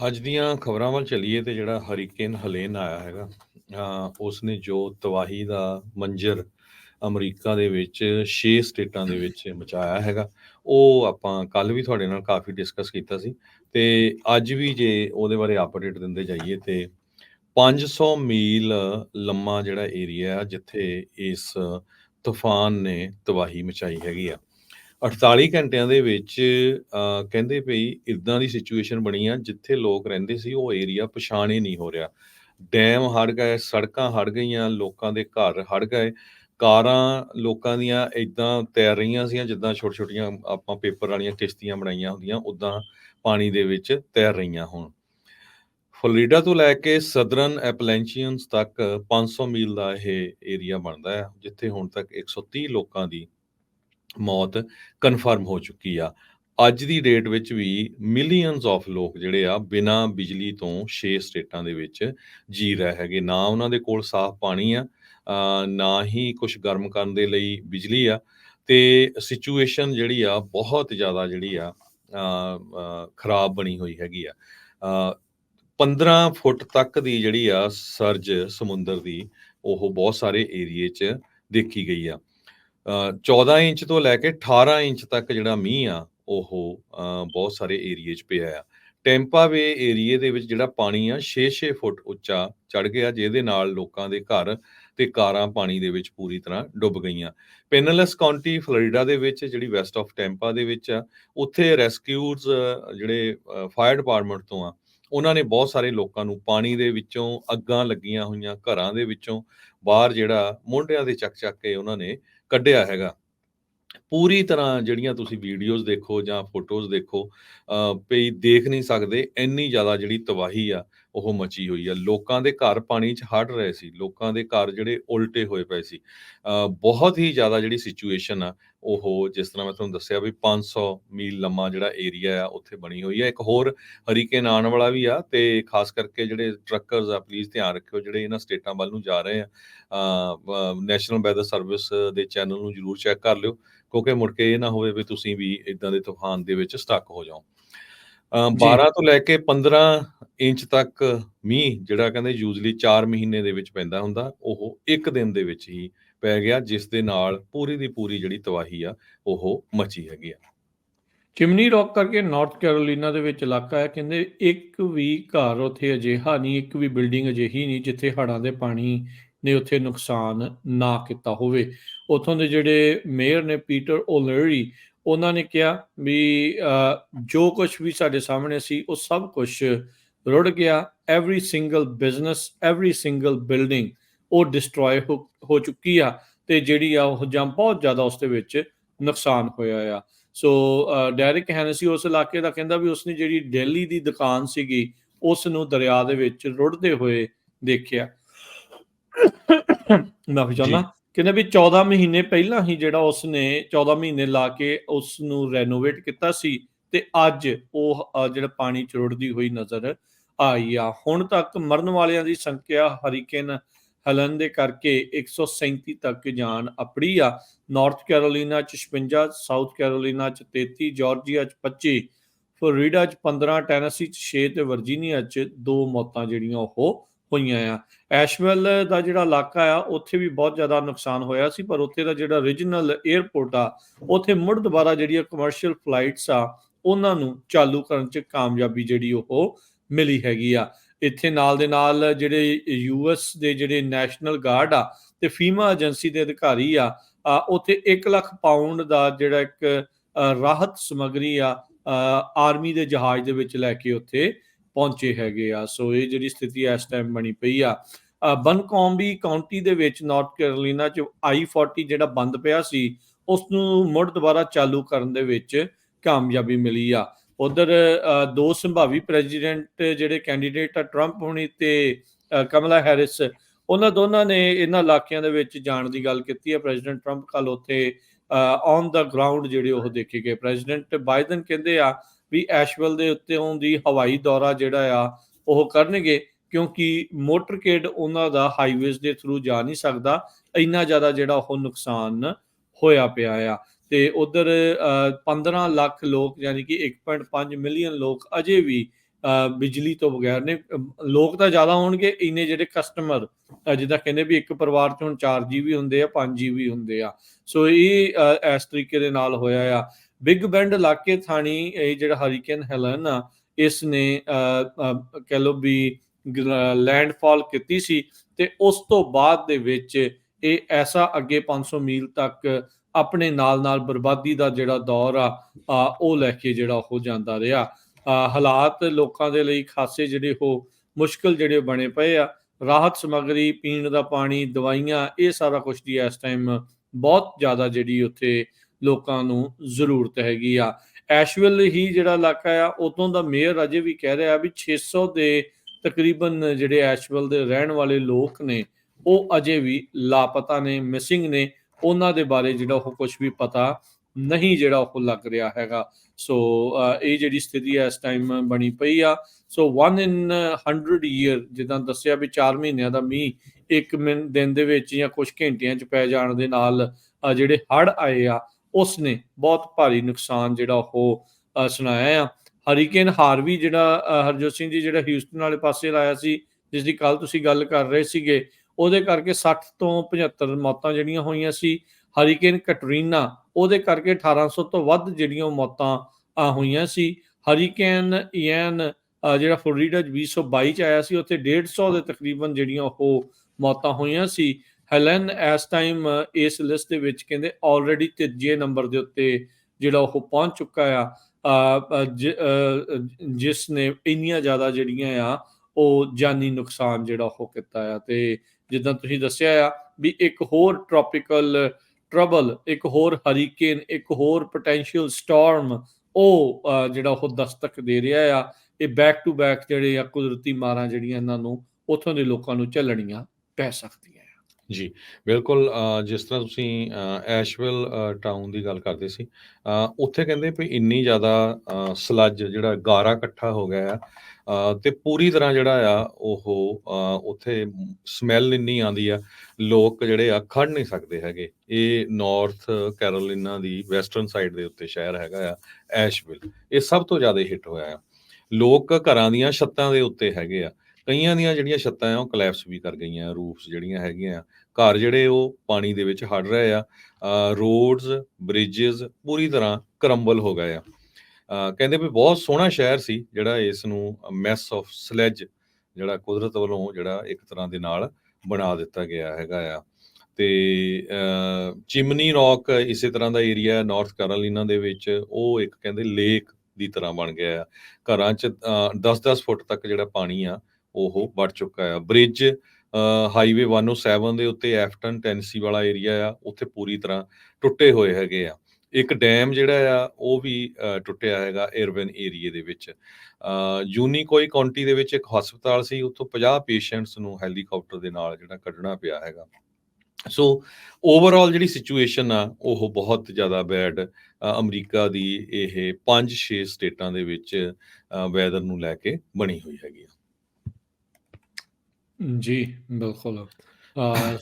ਅੱਜ ਦੀਆਂ ਖਬਰਾਂ ਵੱਲ ਚੱਲੀਏ ਤੇ ਜਿਹੜਾ ਹਰੀਕੇਨ ਹਲੇਨ ਆਇਆ ਹੈਗਾ ਅ, ਉਸਨੇ ਜੋ ਤਬਾਹੀ ਦਾ ਮੰਜ਼ਰ ਅਮਰੀਕਾ ਦੇ ਵਿੱਚ 6 ਸਟੇਟਾਂ ਦੇ ਵਿੱਚ ਮਚਾਇਆ ਹੈਗਾ ਉਹ ਆਪਾਂ ਕੱਲ ਵੀ ਤੁਹਾਡੇ ਨਾਲ ਕਾਫੀ ਡਿਸਕਸ ਕੀਤਾ ਸੀ ਤੇ ਅੱਜ ਵੀ ਜੇ ਉਹਦੇ ਬਾਰੇ ਅਪਡੇਟ ਦਿੰਦੇ ਜਾਈਏ ਤੇ 500 ਮੀਲ ਲੰਮਾ ਜਿਹੜਾ ਏਰੀਆ ਆ ਜਿੱਥੇ ਇਸ ਤੂਫਾਨ ਨੇ ਤਬਾਹੀ ਮਚਾਈ ਹੈਗੀ ਆ। 48 ਘੰਟਿਆਂ ਦੇ ਵਿੱਚ ਕਹਿੰਦੇ ਪਈ ਇਦਾਂ ਦੀ ਸਿਚੁਏਸ਼ਨ ਬਣੀ ਆ, ਜਿੱਥੇ ਲੋਕ ਰਹਿੰਦੇ ਸੀ, ਉਹ ਏਰੀਆ ਪਛਾਣੇ ਨਹੀਂ ਹੋ ਰਿਹਾ। ਡੈਮ ਹੜ ਗਏ, ਸੜਕਾਂ ਹੜ ਗਈਆਂ, ਲੋਕਾਂ ਦੇ ਘਰ ਹੜ ਗਏ, ਕਾਰਾਂ ਲੋਕਾਂ ਦੀਆਂ ਇਦਾਂ ਤੈਰ ਰਹੀਆਂ ਸੀ ਜਿੱਦਾਂ ਛੋਟੀਆਂ ਛੋਟੀਆਂ ਆਪਾਂ ਪੇਪਰ ਵਾਲੀਆਂ ਕਿਸ਼ਤੀਆਂ ਬਣਾਈਆਂ ਹੁੰਦੀਆਂ ਉਦਾਂ ਪਾਣੀ ਦੇ ਵਿੱਚ ਤੈਰ ਰਹੀਆਂ ਹੁਣ। ਫਲੋਰੀਡਾ ਤੋਂ ਲੈ ਕੇ ਸਦਰਨ ਐਪਲੈਂਚੀਅਨਸ ਤੱਕ 500 ਮੀਲ ਦਾ ਇਹ ਏਰੀਆ ਬਣਦਾ ਹੈ, ਜਿੱਥੇ ਹੁਣ ਤੱਕ 130 ਲੋਕਾਂ ਦੀ ਮੌਤ ਕਨਫਰਮ ਹੋ ਚੁੱਕੀ ਆ। ਅੱਜ ਦੀ ਡੇਟ ਵਿੱਚ ਵੀ ਮਿਲੀਅਨਸ ਆਫ ਲੋਕ ਜਿਹੜੇ ਆ ਬਿਨਾਂ ਬਿਜਲੀ ਤੋਂ 6 ਸਟੇਟਾਂ ਦੇ ਵਿੱਚ ਜੀ ਰਹੇ ਹੈਗੇ। ਨਾ ਉਹਨਾਂ ਦੇ ਕੋਲ ਸਾਫ਼ ਪਾਣੀ ਆ ਨਾ ਹੀ ਕੁਝ ਗਰਮ ਕਰਨ ਦੇ ਲਈ ਬਿਜਲੀ ਆ। ਤੇ ਸਿਚੁਏਸ਼ਨ ਜਿਹੜੀ ਆ ਬਹੁਤ ਜ਼ਿਆਦਾ ਜਿਹੜੀ ਆ ਖਰਾਬ ਬਣੀ ਹੋਈ ਹੈਗੀ ਆ। ਅ, 15 ਫੁੱਟ ਤੱਕ ਦੀ ਜਿਹੜੀ ਆ ਸਰਜ ਸਮੁੰਦਰ ਦੀ ਉਹ ਬਹੁਤ ਸਾਰੇ ਏਰੀਏ 'ਚ ਦੇਖੀ ਗਈ ਆ। 14 ਇੰਚ ਤੋਂ ਲੈ ਕੇ 18 ਇੰਚ ਤੱਕ ਜਿਹੜਾ ਮੀਂਹ ਆ, ਉਹ ਬਹੁਤ ਸਾਰੇ ਏਰੀਏ 'ਚ ਪਿਆ ਆ। ਟੈਂਪਾ ਵੇ ਏਰੀਏ ਦੇ ਵਿੱਚ ਜਿਹੜਾ ਪਾਣੀ ਆ 6-6 ਫੁੱਟ ਉੱਚਾ ਚੜ ਗਿਆ, ਜਿਹਦੇ ਨਾਲ ਲੋਕਾਂ ਦੇ ਘਰ ਤੇ ਕਾਰਾਂ ਪਾਣੀ ਦੇ ਵਿੱਚ ਪੂਰੀ ਤਰ੍ਹਾਂ ਡੁੱਬ ਗਈਆਂ। ਪੈਨਲਸ ਕਾਉਂਟੀ ਫਲੋਰੀਡਾ ਦੇ ਵਿੱਚ, ਜਿਹੜੀ ਵੈਸਟ ਆਫ ਟੈਂਪਾ ਦੇ ਵਿੱਚ ਆ, ਉੱਥੇ ਰੈਸਕਿਊਜ਼ ਜਿਹੜੇ ਫਾਇਰ ਡਿਪਾਰਟਮੈਂਟ ਤੋਂ ਆ, ਉਹਨਾਂ ਨੇ ਬਹੁਤ ਸਾਰੇ ਲੋਕਾਂ ਨੂੰ ਪਾਣੀ ਦੇ ਵਿੱਚੋਂ ਅੱਗਾਂ ਲੱਗੀਆਂ ਹੋਈਆਂ ਘਰਾਂ ਦੇ ਵਿੱਚੋਂ ਬਾਹਰ ਜਿਹੜਾ ਮੋਢਿਆਂ ਦੇ ਚੱਕ ਚੱਕ ਕੇ ਉਹਨਾਂ ਨੇ ਕੱਢਿਆ ਹੈਗਾ। ਪੂਰੀ ਤਰ੍ਹਾਂ ਜਿਹੜੀਆਂ ਤੁਸੀਂ ਵੀਡੀਓਜ਼ ਦੇਖੋ ਜਾਂ ਫੋਟੋਜ਼ ਦੇਖੋ ਅ, ਵੀ ਦੇਖ ਨਹੀਂ ਸਕਦੇ ਇੰਨੀ ਜ਼ਿਆਦਾ ਜਿਹੜੀ ਤਬਾਹੀ ਆ ਉਹ ਮਚੀ ਹੋਈ ਆ। ਲੋਕਾਂ ਦੇ ਘਰ ਪਾਣੀ 'ਚ ਹੜ ਰਹੇ ਸੀ। ਲੋਕਾਂ ਦੇ ਘਰ ਜਿਹੜੇ ਉਲਟੇ ਹੋਏ ਪਏ ਸੀ। ਬਹੁਤ ਹੀ ਜ਼ਿਆਦਾ ਜਿਹੜੀ ਸਿਚੁਏਸ਼ਨ ਆ, ਉਹ ਜਿਸ ਤਰ੍ਹਾਂ ਮੈਂ ਤੁਹਾਨੂੰ ਦੱਸਿਆ ਵੀ 500 ਮੀਲ ਲੰਮਾ ਜਿਹੜਾ ਏਰੀਆ ਆ, ਉੱਥੇ ਬਣੀ ਹੋਈ ਆ। ਇੱਕ ਹੋਰ ਹਰੀਕੇਨ ਆਉਣ ਵਾਲਾ ਵੀ ਆ ਤੇ ਖਾਸ ਕਰਕੇ ਜਿਹੜੇ ਟਰੱਕਰਸ ਆ ਪਲੀਜ਼ ਧਿਆਨ ਰੱਖਿਓ, ਜਿਹੜੇ ਇਹਨਾਂ ਸਟੇਟਾਂ ਵੱਲ ਨੂੰ ਜਾ ਰਹੇ ਆ ਨੈਸ਼ਨਲ ਵੈਦਰ ਸਰਵਿਸ ਦੇ ਚੈਨਲ ਨੂੰ ਜਰੂਰ ਚੈੱਕ ਕਰ ਲਿਓ, ਕਿਉਂਕਿ ਮੁੜ ਕੇ ਇਹ ਨਾ ਹੋਵੇ ਵੀ ਤੁਸੀਂ ਵੀ ਇਦਾਂ ਦੇ ਤੂਫਾਨ ਦੇ ਵਿੱਚ ਸਟਕ ਹੋ ਜਾਓ। 12 ਤੋਂ ਲੈ ਕੇ 15 ਇੰਚ ਤੱਕ ਮੀਂਹ ਜਿਹੜਾ ਕਹਿੰਦੇ ਯੂਜ਼ਲੀ 4 ਮਹੀਨੇ ਦੇ ਵਿੱਚ ਪੈਂਦਾ ਹੁੰਦਾ ਉਹ ਇੱਕ ਦਿਨ ਦੇ ਵਿੱਚ ਹੀ ਪੈ ਗਿਆ ਜਿਸ ਦੇ ਨਾਲ ਪੂਰੀ ਦੀ ਪੂਰੀ ਜਿਹੜੀ ਤਬਾਹੀ ਆ ਉਹ ਮਚੀ ਹੈਗੀ ਆ। ਚਿਮਨੀ ਰੌਕ ਕਰਕੇ ਨਾਰਥ ਕੈਰੋਲੀਨਾ ਦੇ ਵਿੱਚ ਇਲਾਕਾ ਹੈ ਕਹਿੰਦੇ ਇੱਕ ਵੀ ਘਰ ਉੱਥੇ ਅਜਿਹਾ ਨਹੀਂ ਇੱਕ ਵੀ ਬਿਲਡਿੰਗ ਅਜਿਹੀ ਨਹੀਂ ਜਿੱਥੇ ਹੜ੍ਹਾਂ ਦੇ ਪਾਣੀ ਨੇ ਉੱਥੇ ਨੁਕਸਾਨ ਨਾ ਕੀਤਾ ਹੋਵੇ। ਉੱਥੋਂ ਦੇ ਜਿਹੜੇ ਮੇਅਰ ਨੇ ਪੀਟਰ ਓਲਰੀ ਉਹਨਾਂ ਨੇ ਕਿਹਾ ਵੀ ਜੋ ਕੁਝ ਵੀ ਸਾਡੇ ਸਾਹਮਣੇ ਸੀ ਉਹ ਸਭ ਕੁਝ ਰੁੜ ਗਿਆ। Every single business every single building ਉਹ ਡਿਸਟਰੋਏ ਹੋ ਹੋ ਚੁੱਕੀ ਆ ਤੇ ਜਿਹੜੀ ਆ ਉਹ ਜਾਂ ਬਹੁਤ ਜ਼ਿਆਦਾ ਉਸ ਦੇ ਵਿੱਚ ਨੁਕਸਾਨ ਹੋਇਆ ਆ। ਸੋ ਅ, ਡੈਰਿਕ ਹੈਨਸੀ ਉਸ ਇਲਾਕੇ ਦਾ ਕਹਿੰਦਾ ਵੀ ਉਸਨੇ ਜਿਹੜੀ ਦਿੱਲੀ ਦੀ ਦੁਕਾਨ ਸੀਗੀ ਉਸ ਨੂੰ ਦਰਿਆ ਦੇ ਵਿੱਚ ਰੁੜਦੇ ਹੋਏ ਦੇਖਿਆ। ਮਾਫੀ ਜੀ ਕਹਿੰਦੇ ਵੀ 14 ਮਹੀਨੇ ਪਹਿਲਾਂ ਹੀ ਜਿਹੜਾ ਉਸਨੇ 14 ਮਹੀਨੇ ਲਾ ਕੇ ਉਸ ਨੂੰ ਰੈਨੋਵੇਟ ਕੀਤਾ ਸੀ ਤੇ ਅੱਜ ਉਹ ਜਿਹੜਾ ਪਾਣੀ ਚ ਹੋਈ ਨਜ਼ਰ ਆਈ ਆ। ਹੁਣ ਤੱਕ ਮਰਨ ਵਾਲਿਆਂ ਦੀ ਸੰਖਿਆ ਹਰੀਕੇਨ ਹਲਨ ਦੇ ਕਰਕੇ 137 ਤੱਕ ਜਾਣ ਅਪੜੀ ਆ। ਨਾਰਥ ਕੈਰੋਲੀਨਾ ਚ 56 ਸਾਊਥ ਕੈਰੋਲੀਨਾ ਚ 33 ਜਾਰਜੀਆ ਚ 25 ਫਲੋਰੀਡਾ ਚ 15 ਟੈਨਸੀ ਚ 6 ਤੇ ਵਰਜੀਨੀਆ ਚ ਦੋ ਮੌਤਾਂ ਜਿਹੜੀਆਂ ਉਹ ਹੋਈਆਂ ਆ। ਐਸ਼ਵੈਲ ਦਾ ਜਿਹੜਾ ਇਲਾਕਾ ਆ, ਉੱਥੇ ਵੀ ਬਹੁਤ ਜ਼ਿਆਦਾ ਨੁਕਸਾਨ ਹੋਇਆ ਸੀ, ਪਰ ਉੱਥੇ ਦਾ ਜਿਹੜਾ ਰੀਜਨਲ 에ਅਰਪੋਰਟ ਆ, ਉੱਥੇ ਮੁੜ ਦੁਬਾਰਾ ਜਿਹੜੀਆਂ ਕਮਰਸ਼ੀਅਲ ਫਲਾਈਟਸ ਆ, ਉਹਨਾਂ ਨੂੰ ਚਾਲੂ ਕਰਨ ਚ ਕਾਮਯਾਬੀ ਜਿਹੜੀ ਉਹ ਮਿਲੀ ਹੈਗੀ ਆ। ਇੱਥੇ ਨਾਲ ਦੇ ਨਾਲ ਜਿਹੜੇ ਯੂਐਸ ਦੇ ਜਿਹੜੇ ਨੈਸ਼ਨਲ ਗਾਰਡ ਆ ਤੇ ਫੀਮਾ ਏਜੰਸੀ ਦੇ ਅਧਿਕਾਰੀ ਆ ਉੱਥੇ 1 ਲੱਖ ਪਾਉਂਡ ਦਾ ਜਿਹੜਾ ਇੱਕ ਰਾਹਤ ਸਮਗਰੀ ਆ ਆਰਮੀ ਦੇ ਜਹਾਜ਼ ਦੇ ਵਿੱਚ ਲੈ ਕੇ ਉੱਥੇ ਪਹੁੰਚੇ ਹੈਗੇ ਆ। ਸੋ ਇਹ ਜਿਹੜੀ ਸਥਿਤੀ ਇਸ ਟਾਈਮ ਬਣੀ ਪਈ ਆ। ਅ, ਬਨਕੌਂਬੀ ਕਾਉਂਟੀ ਦੇ ਵਿੱਚ ਨਾਰਥ ਕੈਰੋਲੀਨਾ ਚ I40 ਜਿਹੜਾ ਬੰਦ ਪਿਆ ਸੀ ਉਸ ਨੂੰ ਮੁੜ ਦੁਬਾਰਾ ਚਾਲੂ ਕਰਨ ਦੇ ਵਿੱਚ ਕਾਮਯਾਬੀ ਮਿਲੀ ਆ। ਉਧਰ ਦੋ ਸੰਭਾਵੀ ਪ੍ਰੈਜ਼ੀਡੈਂਟ ਜਿਹੜੇ ਕੈਂਡੀਡੇਟ ਆ ਟਰੰਪ ਹੋਣੀ ਤੇ ਕਮਲਾ ਹੈਰਿਸ ਉਹਨਾਂ ਦੋਨਾਂ ਨੇ ਇਹਨਾਂ ਇਲਾਕਿਆਂ ਦੇ ਵਿੱਚ ਜਾਣ ਦੀ ਗੱਲ ਕੀਤੀ ਹੈ ਪ੍ਰੈਜ਼ੀਡੈਂਟ ਟਰੰਪ ਕੱਲ ਉੱਥੇ ਔਨ ਦਾ ਗਰਾਊਂਡ ਜਿਹੜੇ ਉਹ ਦੇਖੇ ਗਏ। ਪ੍ਰੈਜ਼ੀਡੈਂਟ ਬਾਈਡਨ ਕਹਿੰਦੇ ਆ ਵੀ ਐਸ਼ਵਲ ਦੇ ਉੱਤੇ ਦੀ ਹਵਾਈ ਦੌਰਾ ਜਿਹੜਾ ਆ ਉਹ ਕਰਨਗੇ ਕਿਉਂਕਿ ਮੋਟਰਕੇਡ ਉਹਨਾਂ ਦਾ ਹਾਈਵੇਜ਼ ਦੇ ਥਰੂ ਜਾ ਨਹੀਂ ਸਕਦਾ ਇੰਨਾ ਜ਼ਿਆਦਾ ਜਿਹੜਾ ਉਹ ਨੁਕਸਾਨ ਹੋਇਆ ਪਿਆ ਆ। ਤੇ ਉਧਰ 15 ਲੱਖ ਲੋਕ ਯਾਨੀ ਕਿ 1.5 ਮਿਲੀਅਨ ਲੋਕ ਅਜੇ ਵੀ ਅ, ਬਿਜਲੀ ਤੋਂ ਬਗੈਰ ਨੇ ਲੋਕ ਤਾਂ ਜ਼ਿਆਦਾ ਹੋਣਗੇ ਇੰਨੇ ਜਿਹੜੇ ਕਸਟਮਰ ਜਿੱਦਾਂ ਕਹਿੰਦੇ ਵੀ ਇੱਕ ਪਰਿਵਾਰ 'ਚ ਹੁਣ 4 ਜੀਬੀ ਹੁੰਦੇ ਆ 5 ਜੀਬੀ ਹੁੰਦੇ ਆ। ਸੋ ਇਹ ਇਸ ਤਰੀਕੇ ਦੇ ਨਾਲ ਹੋਇਆ ਆ। ਬਿਗ ਬੈਂਡ ਇਲਾਕੇ ਥਾਣੀ ਇਹ ਜਿਹੜਾ ਹਰੀਕੇਨ ਹੈਲਨ ਆ ਇਸ ਨੇ ਅ, ਅ, ਕਹਿ ਲਓ ਵੀ ਲੈਂਡਫਾਲ ਕੀਤੀ ਸੀ ਤੇ ਉਸ ਤੋਂ ਬਾਅਦ ਦੇ ਵਿੱਚ ਇਹ ਐਸਾ ਅੱਗੇ 500 ਮੀਲ ਤੱਕ ਆਪਣੇ ਨਾਲ-ਨਾਲ ਬਰਬਾਦੀ ਦਾ ਜਿਹੜਾ ਦੌਰ ਆ ਉਹ ਲੈ ਕੇ ਜਿਹੜਾ ਹੋ ਜਾਂਦਾ ਰਿਹਾ। ਹਾਲਾਤ ਲੋਕਾਂ ਦੇ ਲਈ ਖਾਸੇ ਜਿਹੜੇ ਉਹ ਮੁਸ਼ਕਲ ਜਿਹੜੇ ਬਣੇ ਪਏ ਆ। ਰਾਹਤ ਸਮੱਗਰੀ ਪੀਣ ਦਾ ਪਾਣੀ ਦਵਾਈਆਂ ਇਹ ਸਾਰਾ ਕੁਝ ਦੀ ਇਸ ਟਾਈਮ ਬਹੁਤ ਜ਼ਿਆਦਾ ਜਿਹੜੀ ਉੱਥੇ ਲੋਕਾਂ ਨੂੰ ਜ਼ਰੂਰਤ ਹੈਗੀ ਆ। ਐਸ਼ਵਿਲ ਹੀ ਜਿਹੜਾ ਇਲਾਕਾ ਆ, ਉਦੋਂ ਦਾ ਮੇਅਰ ਅਜੇ ਵੀ ਕਹਿ ਰਿਹਾ ਵੀ 600 ਦੇ ਤਕਰੀਬਨ ਜਿਹੜੇ ਐਸ਼ਵਿਲ ਦੇ ਰਹਿਣ ਵਾਲੇ ਲੋਕ ਨੇ, ਉਹ ਅਜੇ ਵੀ ਲਾਪਤਾ ਨੇ, ਮਿਸਿੰਗ ਨੇ। ਉਹਨਾਂ ਦੇ ਬਾਰੇ ਜਿਹੜਾ ਉਹ ਕੁਝ ਵੀ ਪਤਾ ਨਹੀਂ ਜਿਹੜਾ ਉਹ ਲੱਗ ਰਿਹਾ ਹੈਗਾ। ਸੋ ਇਹ ਜਿਹੜੀ ਸਥਿਤੀ ਹੈ ਇਸ ਟਾਈਮ ਬਣੀ ਪਈ ਆ। ਸੋ 1 ਇਨ 100 ਈਅਰ ਜਿੱਦਾਂ ਦੱਸਿਆ ਵੀ 4 ਮਹੀਨਿਆਂ ਦਾ ਮੀਂਹ, ਇੱਕ ਮਿੰਟ ਦਿਨ ਦੇ ਵਿੱਚ ਜਾਂ ਕੁਝ ਘੰਟਿਆਂ 'ਚ ਪੈ ਜਾਣ ਦੇ ਨਾਲ ਜਿਹੜੇ ਹੜ੍ਹ ਆਏ ਆ ਉਸ ਨੇ ਬਹੁਤ ਭਾਰੀ ਨੁਕਸਾਨ ਜਿਹੜਾ ਉਹ ਸੁਣਾਇਆ ਆ। ਹਰੀਕੇਨ ਹਾਰਵੀ ਜਿਹੜਾ ਹਰਜੋਤ ਸਿੰਘ ਜੀ ਜਿਹੜਾ ਹਿਊਸਟਨ ਵਾਲੇ ਪਾਸੇ ਲਾਇਆ ਸੀ ਜਿਸ ਦੀ ਕੱਲ ਤੁਸੀਂ ਗੱਲ ਕਰ ਰਹੇ ਸੀਗੇ, ਉਹਦੇ ਕਰਕੇ 60 ਤੋਂ 75 ਮੌਤਾਂ ਜਿਹੜੀਆਂ ਹੋਈਆਂ ਸੀ। ਹਰੀਕੇਨ ਕਟਰੀਨਾ, ਉਹਦੇ ਕਰਕੇ 1800 ਤੋਂ ਵੱਧ ਜਿਹੜੀਆਂ ਉਹ ਮੌਤਾਂ ਹੋਈਆਂ ਸੀ। ਹਰੀਕੇਨ ਇਐਨ ਜਿਹੜਾ ਫਲੋਰੀਡਾ 'ਚ 2022 ਚ ਆਇਆ ਸੀ, ਉੱਥੇ 150 ਦੇ ਤਕਰੀਬਨ ਜਿਹੜੀਆਂ ਉਹ ਮੌਤਾਂ ਹੋਈਆਂ ਸੀ। ਹੈਲਨ ਇਸ ਟਾਈਮ ਇਸ ਲਿਸਟ ਦੇ ਵਿੱਚ ਕਹਿੰਦੇ ਆਲਰੇਡੀ ਤੀਜੇ ਨੰਬਰ ਦੇ ਉੱਤੇ ਜਿਹੜਾ ਉਹ ਪਹੁੰਚ ਚੁੱਕਾ ਆ। ਜਿਸ ਨੇ ਇੰਨੀਆਂ ਜ਼ਿਆਦਾ ਜਿਹੜੀਆਂ ਆ, ਉਹ ਜਾਨੀ ਨੁਕਸਾਨ ਜਿਹੜਾ ਉਹ ਕੀਤਾ ਆ। ਤੇ ਜਿੱਦਾਂ ਤੁਸੀਂ ਦੱਸਿਆ ਆ ਵੀ ਇੱਕ ਹੋਰ ਟ੍ਰੋਪੀਕਲ ਟਰਬਲ ਇੱਕ ਹੋਰ ਹਰੀਕੇਨ ਇੱਕ ਹੋਰ ਪੋਟੈਂਸ਼ੀਅਲ ਸਟਾਰਮ ਉਹ ਜਿਹੜਾ ਉਹ ਦਸਤਕ ਦੇ ਰਿਹਾ ਆ। ਇਹ ਬੈਕ ਟੂ ਬੈਕ ਜਿਹੜੇ ਆ ਕੁਦਰਤੀ ਮਾਰਾਂ ਜਿਹੜੀਆਂ ਇਹਨਾਂ ਨੂੰ, ਉੱਥੋਂ ਦੇ ਲੋਕਾਂ ਨੂੰ ਝੱਲਣੀਆਂ ਪੈ ਸਕਦੀਆਂ। ਜੀ ਬਿਲਕੁਲ ਜਿਸ ਤਰ੍ਹਾਂ ਤੁਸੀਂ ਅ, ਐਸ਼ਵਿਲ ਟਾਊਨ ਦੀ ਗੱਲ ਕਰਦੇ ਸੀ ਉੱਥੇ ਕਹਿੰਦੇ ਵੀ ਇੰਨੀ ਜ਼ਿਆਦਾ ਸਲੱਜ ਜਿਹੜਾ ਗਾਰਾ ਇਕੱਠਾ ਹੋ ਗਿਆ ਆ ਅ, ਤੇ ਪੂਰੀ ਤਰ੍ਹਾਂ ਜਿਹੜਾ ਆ ਉਹ ਉੱਥੇ ਸਮੈਲ ਇੰਨੀ ਆਉਂਦੀ ਆ ਲੋਕ ਜਿਹੜੇ ਆ ਖੜ ਨਹੀਂ ਸਕਦੇ ਹੈਗੇ। ਇਹ ਨਾਰਥ ਕੈਰੋਲਿਨਾ ਦੀ ਵੈਸਟਰਨ ਸਾਈਡ ਦੇ ਉੱਤੇ ਸ਼ਹਿਰ ਹੈਗਾ ਆ ਐਸ਼ਵਿਲ ਇਹ ਸਭ ਤੋਂ ਜ਼ਿਆਦਾ ਹਿੱਟ ਹੋਇਆ ਆ। ਲੋਕ ਘਰਾਂ ਦੀਆਂ ਛੱਤਾਂ ਦੇ ਉੱਤੇ ਹੈਗੇ ਆ ਕਈਆਂ ਦੀਆਂ ਜਿਹੜੀਆਂ ਛੱਤਾਂ ਆ, ਉਹ ਕਲੈਪਸ ਵੀ ਕਰ ਗਈਆਂ ਰੂਫਸ ਜਿਹੜੀਆਂ ਹੈਗੀਆਂ ਆ। ਘਰ ਜਿਹੜੇ ਉਹ ਪਾਣੀ ਦੇ ਵਿੱਚ ਹੜ ਰਹੇ ਆ ਰੋਡਸ ਬ੍ਰਿਜਸ ਪੂਰੀ ਤਰ੍ਹਾਂ ਕਰੰਬਲ ਹੋ ਗਏ ਆ। ਕਹਿੰਦੇ ਵੀ ਬਹੁਤ ਸੋਹਣਾ ਸ਼ਹਿਰ ਸੀ ਜਿਹੜਾ ਇਸ ਨੂੰ ਮੈਸ ਆਫ ਸਲੈਜ ਜਿਹੜਾ ਕੁਦਰਤ ਵੱਲੋਂ ਜਿਹੜਾ ਇੱਕ ਤਰ੍ਹਾਂ ਦੇ ਨਾਲ ਬਣਾ ਦਿੱਤਾ ਗਿਆ ਹੈਗਾ ਆ। ਤੇ ਚਿਮਨੀ ਰੌਕ ਇਸੇ ਤਰ੍ਹਾਂ ਦਾ ਏਰੀਆ ਨਾਰਥ ਕੈਰੋਲੀਨਾ ਦੇ ਵਿੱਚ ਉਹ ਇੱਕ ਕਹਿੰਦੇ ਲੇਕ ਦੀ ਤਰ੍ਹਾਂ ਬਣ ਗਿਆ ਆ। ਘਰਾਂ 'ਚ 10-10 ਫੁੱਟ ਤੱਕ ਜਿਹੜਾ ਪਾਣੀ ਆ ਉਹ ਵੱਢ ਚੁੱਕਾ ਆ। ਬ੍ਰਿਜ ਹਾਈਵੇ 107 ਦੇ ਉੱਤੇ ਐਫਟਨ ਟੈਨਸੀ ਵਾਲਾ ਏਰੀਆ ਆ, ਉੱਥੇ ਪੂਰੀ ਤਰ੍ਹਾਂ ਟੁੱਟੇ ਹੋਏ ਹੈਗੇ ਆ। ਇੱਕ ਡੈਮ ਜਿਹੜਾ ਆ, ਉਹ ਵੀ ਟੁੱਟਿਆ ਹੈਗਾ 에ਰਵਨ ਏਰੀਏ ਦੇ ਵਿੱਚ। ਯੂਨੀਕੋਈ ਕਾਉਂਟੀ ਦੇ ਵਿੱਚ ਇੱਕ ਹਸਪਤਾਲ ਸੀ, ਉੱਥੋਂ 50 ਪੇਸ਼ੈਂਟਸ ਨੂੰ ਹੈਲੀਕਾਪਟਰ ਦੇ ਨਾਲ ਜਿਹੜਾ ਕੱਢਣਾ ਪਿਆ ਹੈਗਾ। ਸੋ ਓਵਰਆਲ ਜਿਹੜੀ ਸਿਚੁਏਸ਼ਨ ਆ, ਉਹ ਬਹੁਤ ਜ਼ਿਆਦਾ ਬੈਡ ਅਮਰੀਕਾ ਦੀ ਇਹ 5-6 ਸਟੇਟਾਂ ਦੇ ਵਿੱਚ ਵੈਦਰ ਨੂੰ ਲੈ ਕੇ ਬਣੀ ਹੋਈ ਹੈਗੀ ਆ। ਜੀ ਬਿਲਕੁਲ ਅ,